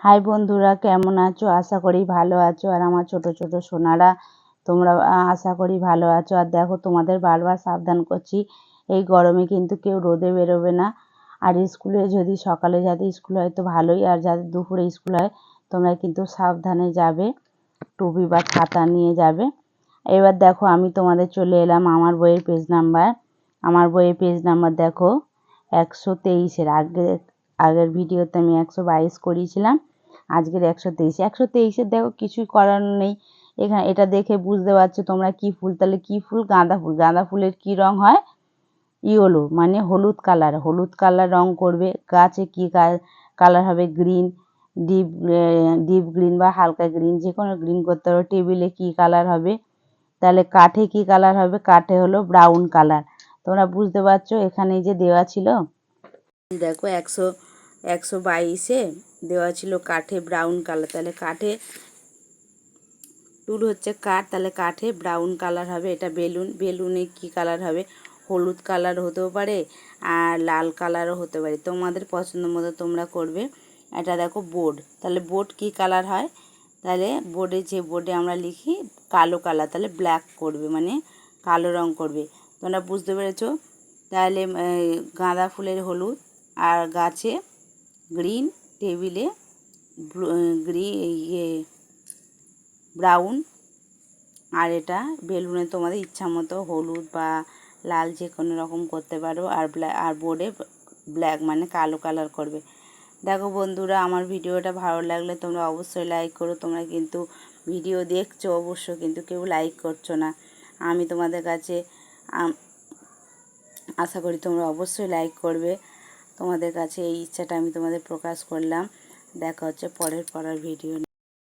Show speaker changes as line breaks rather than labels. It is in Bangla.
হাই বন্ধুরা, কেমন আছো? আশা করি ভালো আছো। আর আমার ছোট ছোট সোনারা, তোমরা আশা করি ভালো আছো। আর দেখো, তোমাদের বারবার সাবধান করছি। এই গরমে কিন্তু কেউ রোদে বেরোবে না। আর স্কুলে যদি সকালে যাতে, স্কুল হয় তো ভালোই। আর যাদের দুপুরে স্কুল হয়, তোমরা কিন্তু সাবধানে যাবে। টুপি বা ছাতা নিয়ে যাবে। এবার দেখো, আমি তোমাদের চলে এলাম আমার বইয়ের পেজ নাম্বার আমার বইয়ের পেজ নাম্বার দেখো, একশো তেইশের। আগে আগের ভিডিওতে আমি একশো বাইশ করিয়েছিলাম, আজকের একশো তেইশ। একশো তেইশের দেখো কিছুই করার নেই। এখানে এটা দেখে বুঝতে পারছ তোমরা কি ফুল, তাহলে কি ফুল? গাঁদা ফুল। গাঁদা ফুলের কি রং হয়? ইয়েলো মানে হলুদ কালার। হলুদ কালার রং করবে, গাছে কি কালার হবে? গ্রিন, ডিপ ডিপ গ্রিন বা হালকা গ্রিন, যে কোনো গ্রিন করতে হবে টেবিলে কি কালার হবে? তাহলে কাঠে কি কালার হবে? কাঠে হলো ব্রাউন কালার। তোমরা বুঝতে পারছ? এখানে যে দেওয়া ছিল, দেখো একশো একশো বাইশে দেওয়া ছিল কাঠে ব্রাউন কালার তাহলে কাঠে টুল হচ্ছে কাঠ, তাহলে কাঠে ব্রাউন কালার হবে। এটা বেলুন, বেলুনে কি কালার হবে? হলুদ কালার হতেও পারে আর লাল কালারও হতে পারে। তোমাদের পছন্দ মতো তোমরা করবে। এটা দেখো বোর্ড তাহলে বোর্ড কি কালার হয়? তাহলে বোর্ডে যে বোর্ডে আমরা লিখি কালো কালার তাহলে ব্ল্যাক করবে মানে কালো রং করবে। তোমরা বুঝতে পেরেছ? তাহলে গাঁদা ফুলের হলুদ আর গাছে গ্রিন টেবিলে গ্রি ইয়ে ব্রাউন, আর এটা বেলুনে তোমাদের ইচ্ছা মতো হলুদ বা লাল যে কোনো রকম করতে পারো, আর আর বোর্ডে ব্ল্যাক মানে কালো কালার করবে। দেখো বন্ধুরা, আমার ভিডিওটা ভালো লাগলে তোমরা অবশ্যই লাইক করো, তোমরা কিন্তু ভিডিও দেখছ অবশ্য কিন্তু কেউ লাইক করছ না। আমি তোমাদের কাছে আশা করি তোমরা অবশ্যই লাইক করবে। তোমাদের কাছে এই ইচ্ছাটা আমি তোমাদের প্রকাশ করলাম। দেখা হচ্ছে পরের পরের ভিডিও